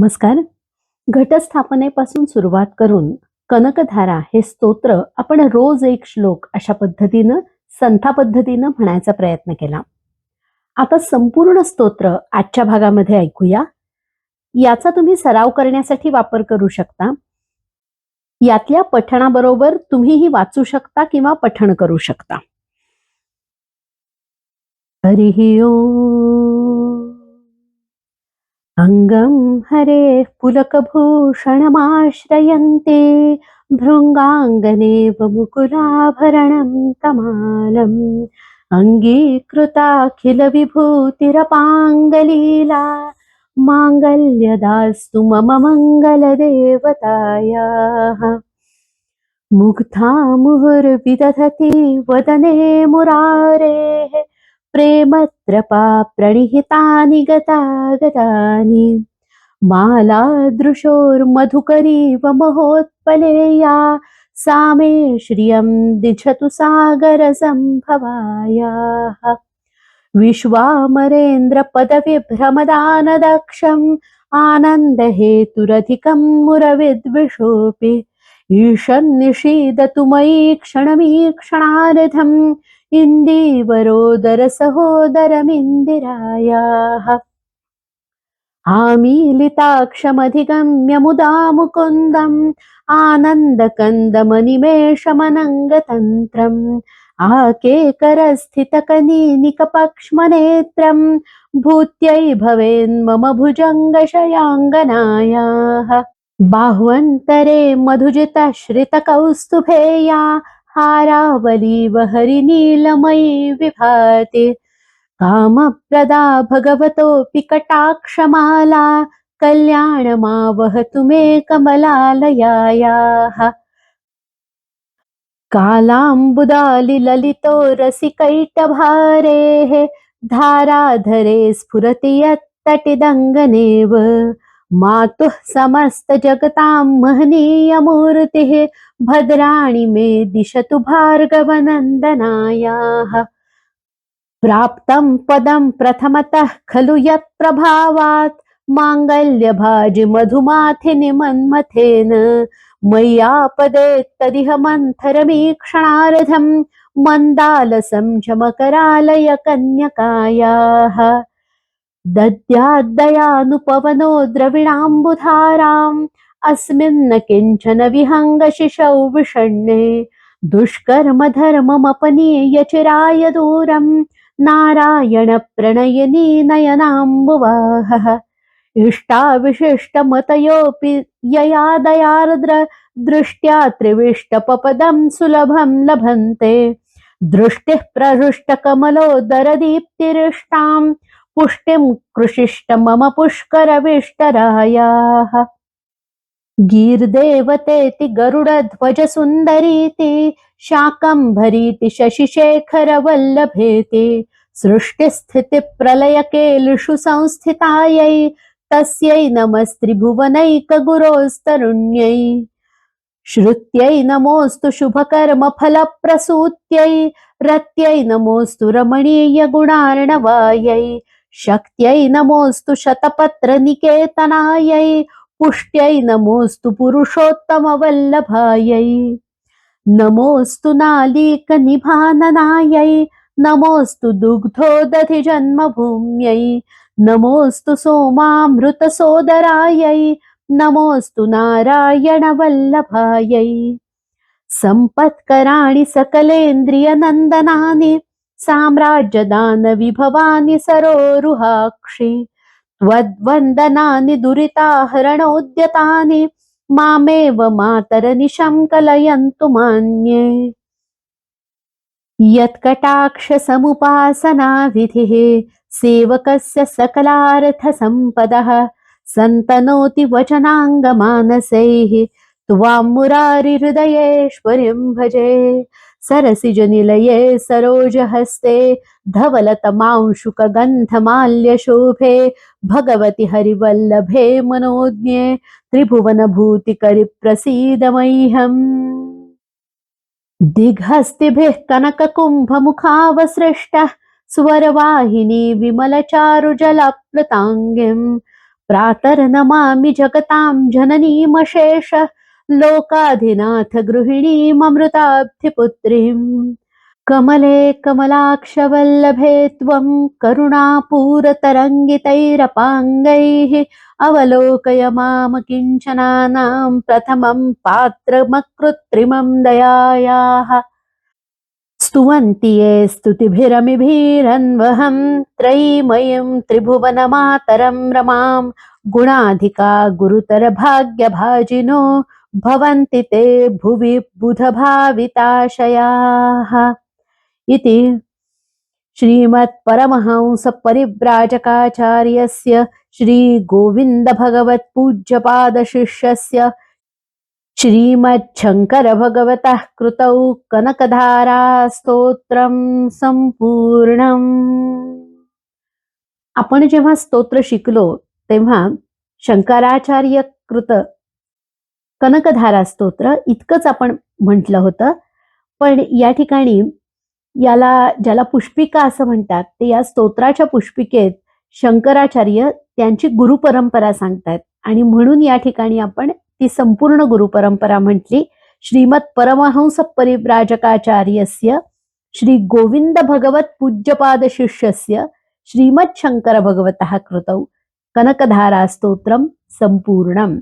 नमस्कार. घटस्थापनेपासून सुरुवात करून कनकधारा हे स्तोत्र आपण रोज एक श्लोक अशा पद्धतीनं संथा पद्धतीनं म्हणायचा प्रयत्न केला. आता संपूर्ण स्तोत्र आजच्या भागामध्ये ऐकूया. याचा तुम्ही सराव करण्यासाठी वापर करू शकता. यातल्या पठणाबरोबर तुम्हीही वाचू शकता किंवा पठण करू शकता. हरिओ अङ्गं हरेः पुलकभूषणमाश्रयन्ते भृङ्गाङ्गनेव मुकुलाभरणं तमालम्। अङ्गीकृताखिलविभूतिरपाङ्गलीला माङ्गल्यदास्तु मम मङ्गलदेवतायाः। मुग्धा मुहुर्विदधति वदने मुरारेः प्रेमत्रपा प्रणिहितानि गतागतानि। मालादृशोर्मधुकरीव महोत्पलेया सा मे श्रियं दिशतु सागरसम्भवायाः। विश्वामरेन्द्रपदविभ्रमदानदक्षम् आनन्दहेतुरधिकं मुरविद्विषोऽपि। ईशन्निषीदतु मयि क्षणमीक्षणार्धम् ഇന്ദീവരോദര സഹോദരമിന്ദിരായാഹ ആമീലിതാക്ഷമധിഗമ്യമുദാമുകുന്ദം ആനന്ദകന്ദമനിമേഷമനംഗതന്ത്രം ആകേകരസ്ഥിതകനീനികപക്ഷ്മനേത്രം ഭൂത്യൈ ഭവേന്മമ ഭുജംഗശയാംഗനായാഹ ബാഹ്വന്തരേ മധുജിതശ്രിതകൗസ്തുഭേയാ हारावली मधुजितश्रितकौस्तुभेया नीलमयी हरिनीलमयी विभाति। कामप्रदा भगवतोऽपि कटाक्षमाला कल्याणमावहतु मे कमलालयायाः। कालाम्बुदालिललितो रसिकैटभारेः धाराधरे स्फुरति यत्तटिदङ्गनेव। मातुः समस्तजगतां महनीयमूर्तिः भद्राणि मे दिशतु भार्गवनन्दनायाः। प्राप्तं पदं प्रथमतः खलु यत्प्रभावात् माङ्गल्यभाजि मधुमाथिनि मन्मथेन। मय्यापदे तदिह मन्थरमीक्षणार्धम् मन्दालसं च कन्यकायाः दद्याद्दयानुपवनो द्रविणाम्बुधाराम्। अस्मिन्न किञ्चन विहङ्गशिशौ विषण्णे। दुष्कर्मधर्ममपनीय चिराय दूरम् नारायणप्रणयिनी नयनाम्बुवाहः। इष्टाविशिष्टमतयोऽपि यया दयार्द्र दृष्ट्या त्रिविष्टपपदं सुलभं लभन्ते। दृष्टिः प्रहृष्टकमलोदरदीप्तिरिष्टाम् पुष्टिं कृषिष्ट मम पुष्करविष्टरायाः। गीर्देवतेति गरुडध्वजसुन्दरीति शाकम्भरीति शशिशेखरवल्लभेति सृष्टिस्थितिप्रलयकेलिषु संस्थितायै तस्यै नमस्त्रिभुवनैकगुरोस्तरुण्यै। श्रुत्यै नमोऽस्तु शुभकर्मफलप्रसूत्यै रत्यै नमोऽस्तु रमणीयगुणार्णवायै शक्त्यै नमोऽस्तु शतपत्रनिकेतनायै पुष्ट्यै नमोऽस्तु पुरुषोत्तमवल्लभायै। नमोऽस्तु नालीकनिभाननायै नमोऽस्तु दुग्धोदधिजन्मभूम्यै नमोऽस्तु सोमामृतसोदरायै नमोऽस्तु नारायणवल्लभायै। सम्पत्कराणि सकलेन्द्रियनन्दनानि साम्राज्यदानविभवानि सरोरुहाक्षि त्वद्वन्दनानि दुरिताहरणोद्यतानि मामेव मातरनिशं कलयन्तु मान्ये यत्कटाक्षसमुपासनाविधिः सेवकस्य सकलार्थसम्पदः सन्तनोति वचनाङ्गमानसैः त्वां मुरारिहृदयेश्वरीं भजे। सरसिजनिलये सरोजहस्ते धवलतमांशुकगन्धमाल्यशोभे भगवति हरिवल्लभे मनोज्ञे त्रिभुवनभूतिकरिप्रसीदमह्यम्। दिघस्तिभिः दिग्हस्तिभिः कनककुम्भमुखावसृष्टः स्वरवाहिनी विमलचारुजलप्लुताङ्गिम्। प्रातर्नमामि जगतां जननीमशेष लोकाधिनाथ गृहिणीममृताब्धिपुत्रीम् कमले कमलाक्षवल्लभे त्वं करुणापूरतरङ्गितैरपाङ्गैः अवलोकय माम किञ्चनानां प्रथमं पात्रमकृत्रिमं दयायाः। स्तुवन्ति ये स्तुतिभिरमिभिरन्वहं त्रयीमयीं त्रिभुवनमातरं रमां गुणाधिका गुरुतरभाग्यभाजिनो भवन्ति ते भुवि बुधभाविताशयाः। इति श्रीमत्परमहंसपरिव्राजकाचार्यस्य श्रीगोविन्दभगवत्पूज्यपादशिष्यस्य श्रीमच्छङ्करभगवतः कृतौ कनकधारास्तोत्रं संपूर्णम् आपण जेव्हा स्तोत्र शिकलो तेव्हा शंकराचार्य कृत कनकधारा स्तोत्र इतकंच आपण म्हटलं होतं. पण या ठिकाणी याला ज्याला पुष्पिका असं म्हणतात ते या स्तोत्राच्या पुष्पिकेत शंकराचार्य त्यांची गुरुपरंपरा सांगतात आणि म्हणून या ठिकाणी आपण ती संपूर्ण गुरुपरंपरा म्हटली. श्रीमत परमहंस परिव्राजकाचार्यस्य श्री गोविंद भगवत पूज्यपाद शिष्यस्य श्रीमत शंकर भगवतः कृतौ. कनकधारा स्तोत्रम संपूर्णम.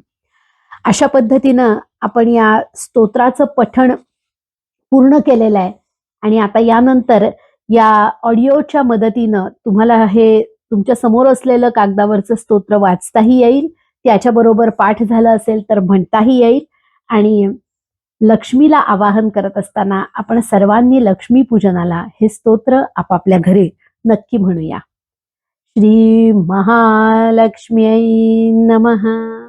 अशा पद्धतीनं आपण या स्तोत्राचं पठण पूर्ण केलेलं आहे. आणि आता यानंतर या ऑडिओच्या मदतीनं तुम्हाला हे तुमच्यासमोर असलेलं कागदावरचं स्तोत्र वाचताही येईल त्याच्याबरोबर पाठ झालं असेल तर म्हणताही येईल. आणि लक्ष्मीला आवाहन करत असताना आपण सर्वांनी लक्ष्मी पूजनाला हे स्तोत्र आपापल्या घरी नक्की म्हणूया. श्री महालक्ष्मी नमः.